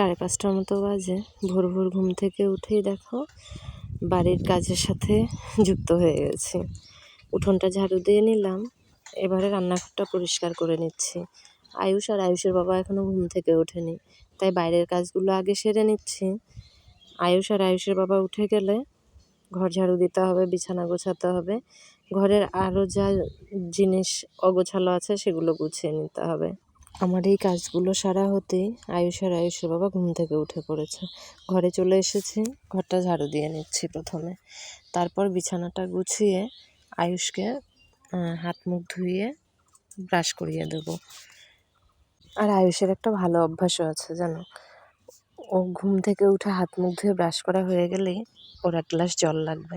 সাড়ে পাঁচটার মতো বাজে। ভোর ভোর ঘুম থেকে উঠেই দেখো বাড়ির কাজের সাথে যুক্ত হয়ে গেছি। উঠোনটা ঝাড়ু দিয়ে নিলাম, এবারে রান্নাঘরটা পরিষ্কার করে নিচ্ছি। আয়ুষ আর আয়ুষের বাবা এখনও ঘুম থেকে ওঠেনি, তাই বাইরের কাজগুলো আগে সেরে নিচ্ছি। আয়ুষ আর আয়ুষের বাবা উঠে গেলে ঘর ঝাড়ু দিতে হবে, বিছানা গোছাতে হবে। ঘরের আরও যা জিনিস অগোছালো আছে সেগুলো গুছিয়ে নিতে হবে। আমার এই কাজগুলো সারা হতেই আয়ুষ আর আয়ুষের বাবা ঘুম থেকে উঠে পড়েছে। ঘরে চলে এসেছি, ঘরটা ঝাড়ু দিয়ে নিচ্ছি প্রথমে। তারপর বিছানাটা গুছিয়ে আয়ুষকে হাত মুখ ধুয়ে ব্রাশ করিয়ে দেব। আর আয়ুষের একটা ভালো অভ্যাসও আছে, জানো? ও ঘুম থেকে উঠে হাত মুখ ধুয়ে ব্রাশ করা হয়ে গেলেই ওর এক গ্লাস জল লাগবে।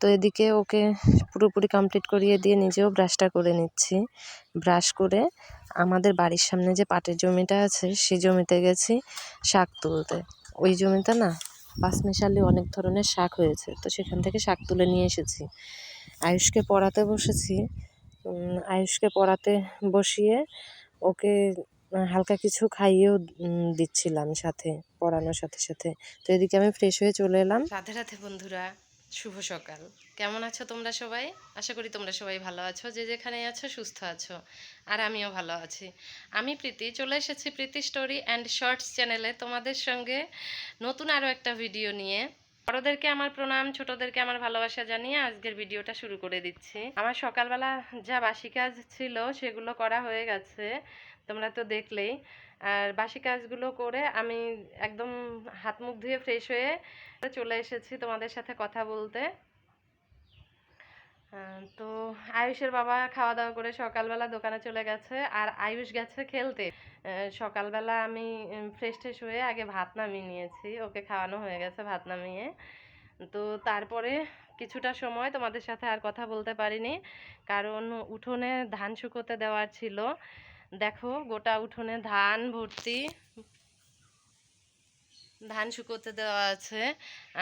তো এদিকে ওকে পুরোপুরি কমপ্লিট করিয়ে দিয়ে নিজেও ব্রাশটা করে নিচ্ছি। ব্রাশ করে আমাদের বাড়ির সামনে যে পাটের জমিটা আছে, সেই জমিতে গেছি শাক তুলতে। ওই জমিতে না পাঁচমিশালি অনেক ধরনের শাক হয়েছে, তো সেখান থেকে শাক তুলে নিয়ে এসেছি। আয়ুষকে পড়াতে বসেছি। আয়ুষকে পড়াতে বসিয়ে ওকে হালকা কিছু খাইয়েও দিচ্ছিলাম সাথে, পড়ানোর সাথে সাথে। তো এদিকে আমি ফ্রেশ হয়ে চলে এলাম। রাধে রাধে বন্ধুরা। শুভ সকাল। কেমন আছো তোমরা সবাই? আশা করি তোমরা সবাই ভালো আছো, যে যেখানে আছো সুস্থ আছো, আর আমিও ভালো আছি। আমি প্রীতি, চলে এসেছি প্রীতি স্টোরি অ্যান্ড শর্টস চ্যানেলে তোমাদের সঙ্গে নতুন আরও একটা ভিডিও নিয়ে। বড়োদেরকে আমার প্রণাম, ছোটদেরকে আমার ভালোবাসা জানিয়ে আজকের ভিডিওটা শুরু করে দিচ্ছি। আমার সকালবেলা যা বাসি কাজ ছিল সেগুলো করা হয়ে গেছে, তোমরা তো দেখলেই। আর বাসি কাজগুলো করে আমি একদম হাত মুখ ধুয়ে ফ্রেশ হয়ে চলে এসেছি তোমাদের সাথে কথা বলতে। তো আয়ুষের বাবা খাওয়া দাওয়া করে সকালবেলা দোকানে চলে গেছে আর আয়ুষ গেছে খেলতে। সকালবেলা আমি ফ্রেশ ট্রেশ হয়ে আগে ভাত নামিয়ে নিয়েছি, ওকে খাওয়ানো হয়ে গেছে ভাত নামিয়ে। তো তারপরে কিছুটা সময় তোমাদের সাথে আর কথা বলতে পারিনি, কারণ উঠোনে ধান শুকোতে দেওয়ার ছিল। দেখো, গোটা উঠোনে ধান ভর্তি। ধান শুকোতে দেওয়া আছে।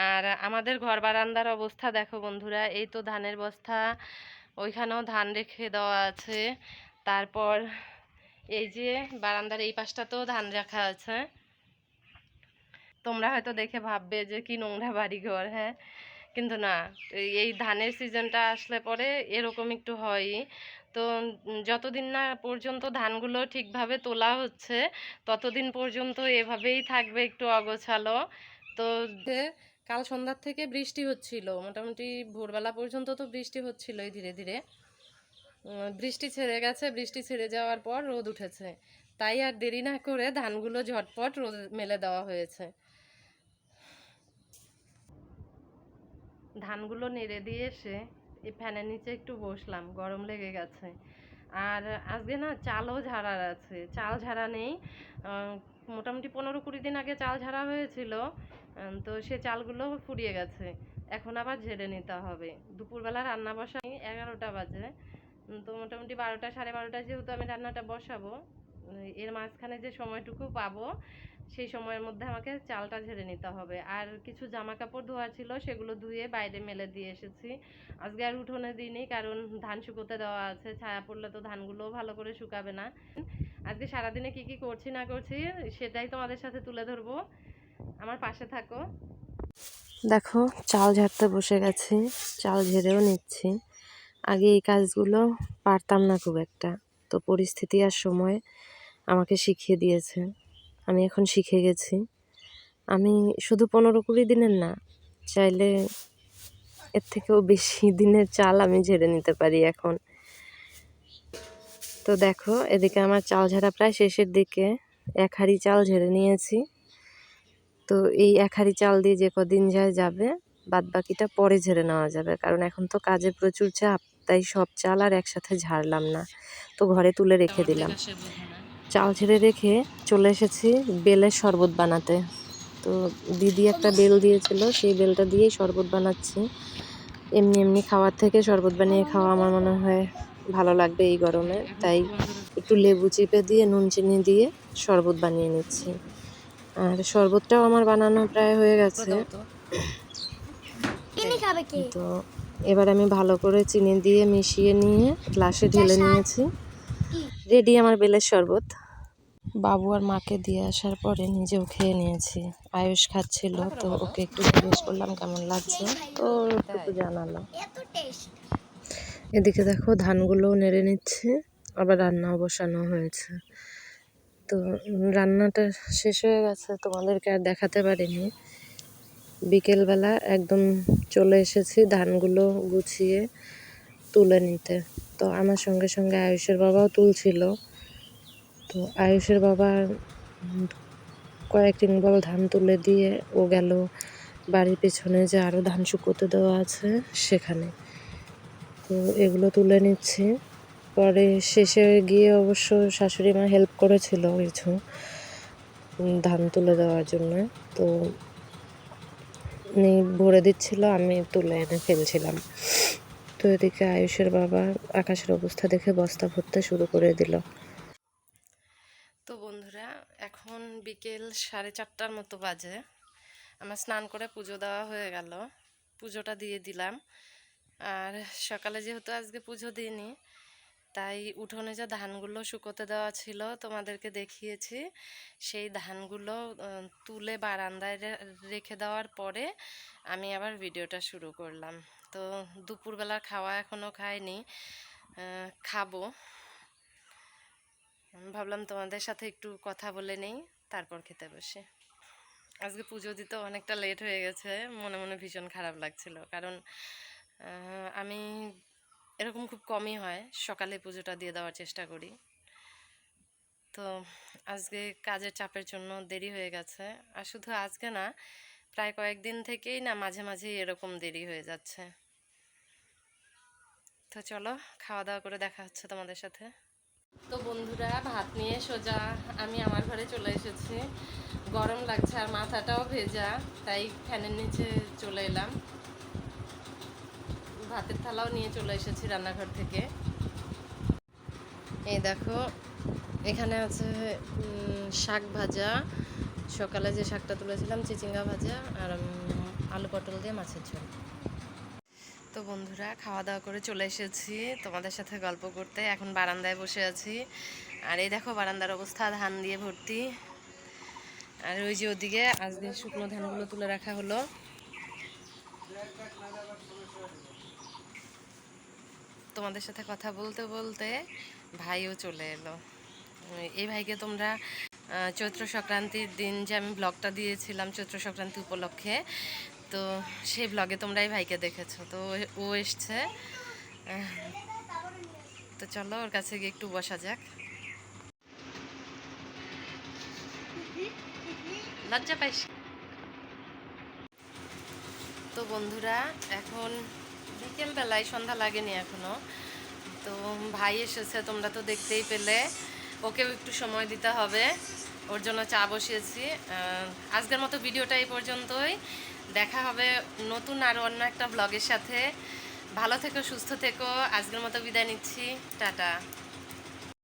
আর আমাদের ঘর বারান্দার অবস্থা দেখো বন্ধুরা, এই তো ধানের বস্তা, ওইখানেও ধান রেখে দেওয়া আছে। তারপর এই যে বারান্দার এই পাশটাতেও ধান রাখা আছে। তোমরা হয়তো দেখে ভাববে যে কি নোংরা বাড়িঘর হ্যাঁ? কিন্তু না এই- ধানের সিজনটা আসলে পরে এরকম একটু হয়ই। তো যতদিন না পর্যন্ত ধানগুলো ঠিকভাবে তোলা হচ্ছে, ততদিন পর্যন্ত এভাবেই থাকবে একটু অগোছালো। তো কাল সন্ধ্যার থেকে বৃষ্টি হচ্ছিল, মোটামুটি ভোরবেলা পর্যন্ত তো বৃষ্টি হচ্ছিলই ধীরে ধীরে। বৃষ্টি ছেড়ে গেছে, বৃষ্টি ছেড়ে যাওয়ার পর রোদ উঠেছে। তাই আর দেরি না করে ধানগুলো ঝটপট রোদ মেলে দেওয়া হয়েছে। ধানগুলো নেড়ে দিয়ে এসে এই ফ্যানের নিচে একটু বসলাম, গরম লেগে গেছে। আর আজকে না চালও ঝাড়ার আছে, চাল ঝাড়া নেই। মোটামুটি পনেরো কুড়ি দিন আগে চাল ঝাড়া হয়েছিল তো সে চালগুলো ফুরিয়ে গেছে। এখন আবার ঝেড়ে নিতে হবে। দুপুরবেলা রান্না বসাই, এগারোটা বাজে। তো মোটামুটি বারোটা, সাড়ে বারোটা যেহেতু আমি রান্নাটা বসাবো, এর মাঝখানে যে সময়টুকু পাবো সেই সময়ের মধ্যে আমাকে চালটা ঝেড়ে নিতে হবে। আর কিছু জামা কাপড় ধোয়ার ছিল, সেগুলো ধুয়ে বাইরে মেলে দিয়ে এসেছি। আজকে আর উঠোনে দিইনি, কারণ ধান শুকোতে দেওয়া আছে, ছায়া পড়লে তো ধানগুলোও ভালো করে শুকাবে না। আজকে সারাদিনে কি কি করছি, না করছি, সেটাই তোমাদের সাথে তুলে ধরবো। আমার পাশে থাকো। দেখো, চাল ঝাড়তে বসে গেছি, চাল ঝেড়েও নিচ্ছি। আগে এই কাজগুলো পারতাম না খুব একটা, তো পরিস্থিতি আর সময় আমাকে শিখিয়ে দিয়েছে। আমি এখন শিখে গেছি। আমি শুধু পনেরো কুড়ি দিনের না, চাইলে এর থেকেও বেশি দিনের চাল আমি ঝেড়ে নিতে পারি এখন। তো দেখো, এদিকে আমার চাল ঝাড়া প্রায় শেষের দিকে। এক হাঁড়ি চাল ঝেড়ে নিয়েছি। তো এই এক হাঁড়ি চাল দিয়ে যে কদিন যায় যাবে বাদ বাকিটা পরে ঝেড়ে নেওয়া যাবে। কারণ এখন তো কাজে প্রচুর চাপ, তাই সব চাল আর একসাথে ঝাড়লাম না। তো ঘরে তুলে রেখে দিলাম। চাল ছেড়ে রেখে চলে এসেছি বেলের শরবত বানাতে। তো দিদি একটা বেল দিয়েছিল সেই বেলটা দিয়েই শরবত বানাচ্ছি। এমনি এমনি খাওয়ার থেকে শরবত বানিয়ে খাওয়া আমার মনে হয় ভালো লাগবে এই গরমে। তাই একটু লেবু চিপে দিয়ে নুন চিনি দিয়ে শরবত বানিয়ে নিচ্ছি। আর শরবতটাও আমার বানানো প্রায় হয়ে গেছে। তো এবার আমি ভালো করে চিনি দিয়ে মিশিয়ে নিয়ে গ্লাসে ঢেলে নিয়েছি। রেডি আমার বেলের শরবত। বাবু আর মাকে দিয়ে আসার পরে নিজেও খেয়ে নিয়েছি। আয়ুষ খাচ্ছিল, তো ওকে একটু জিজ্ঞেস করলাম, কেমন লাগছে? তো একটু জানালো এদিকে দেখো, ধানগুলোও নেড়ে নিচ্ছে, আবার রান্নাও বসানো হয়েছে। তো রান্নাটা শেষ হয়ে গেছে, তোমাদেরকে আর দেখাতে পারিনি। বিকেলবেলা একদম চলে এসেছি ধানগুলো গুছিয়ে তুলে নিতে। তো আমার সঙ্গে সঙ্গে আয়ুষের বাবাও তুলছিল। তো আয়ুষের বাবা উম কয়েক রিংবল ধান তুলে দিয়ে ও গেল বাড়ির পেছনে যে আরও ধান শুকোতে দেওয়া আছে সেখানে। তো এগুলো তুলে নিচ্ছি। পরে শেষে গিয়ে অবশ্য শাশুড়ি মা হেল্প করেছিল কিছু ধান তুলে দেওয়ার জন্য। তো ভরে দিচ্ছিল, আমি তুলে এনে ফেলছিলাম। তো এদিকে আয়ুষের বাবা আকাশের অবস্থা দেখে বস্তা ভরতে শুরু করে দিল। তো বন্ধুরা, এখন বিকেল সাড়ে চারটার মতো বাজে। আমার স্নান করে পুজো দেওয়া হয়ে গেল। পুজোটা দিয়ে দিলাম। আর সকালে যেহেতু আজকে পুজো দিইনি তাই উঠোনে যে ধানগুলো শুকোতে দেওয়া ছিল তোমাদেরকে দেখিয়েছি, সেই ধানগুলো তুলে বারান্দায় রেখে দেওয়ার পরে আমি আবার ভিডিওটা শুরু করলাম। তো দুপুরবেলার খাওয়া এখনও খাইনি খাব। ভাবলাম তোমাদের সাথে একটু কথা বলে নেই, তারপর খেতে বসে। আজকে পুজো দিতে অনেকটা লেট হয়ে গেছে, মনে মনে ভীষণ খারাপ লাগছিল। কারণ আমি এরকম খুব কমই হয়। সকালে পুজোটা দিয়ে দেওয়ার চেষ্টা করি। তো আজকে কাজের চাপের জন্য দেরি হয়ে গেছে। আর শুধু আজকে না, প্রায় কয়েকদিন থেকেই না মাঝে মাঝেই এরকম দেরি হয়ে যাচ্ছে। তো চলো, খাওয়া দাওয়া করে দেখা হচ্ছে তোমাদের সাথে। তো বন্ধুরা, ভাত নিয়ে সোজা আমি আমার ঘরে চলে এসেছি। গরম লাগছে আর মাথাটাও ভেজা, তাই ফ্যানের নিচে চলে এলাম। ভাতের থালাও নিয়ে চলে এসেছি রান্নাঘর থেকে। এই দেখো, এখানে আছে শাক ভাজা। সকালে যে শাকটা তুলেছিলাম, চিচিঙ্গা ভাজা আর আলু পটল দিয়ে মাছের ঝোল। তো বন্ধুরা, খাওয়া দাওয়া করে চলে এসেছি তোমাদের সাথে গল্প করতে। এখন বারান্দায় বসে আছি। আর এই দেখো, বারান্দার অবস্থা, ধান দিয়ে ভর্তি। আর ওই যে ওদিকে আজকে শুকনো ধানগুলো তুলে রাখা হলো। তোমাদের সাথে কথা বলতে বলতে ভাইও চলে এলো। এই ভাইকে তোমরা চৈত্র সংক্রান্তির দিন যে আমি ব্লগটা দিয়েছিলাম চৈত্র সংক্রান্তি উপলক্ষে, তো সেই ব্লগে তোমরা এই ভাইকে দেখেছ। তো ও- এসছে। তো চলো ওর কাছে গিয়ে একটু বসা যাক। লজ্জা পাইস? তো বন্ধুরা, এখন বিকেল বেলায় সন্ধ্যা লাগেনি এখনও। তো ভাই এসেছে, তোমরা তো দেখতেই পেলে। ওকেও একটু সময় দিতে হবে। ওর জন্য চা বসিয়েছি। আজকের মতো ভিডিওটা এই পর্যন্তই। দেখা হবে নতুন আর অন্য একটা ব্লগের সাথে। ভালো থেকো, সুস্থ থেকো। আজকের মতো বিদায় নিচ্ছি। টাটা।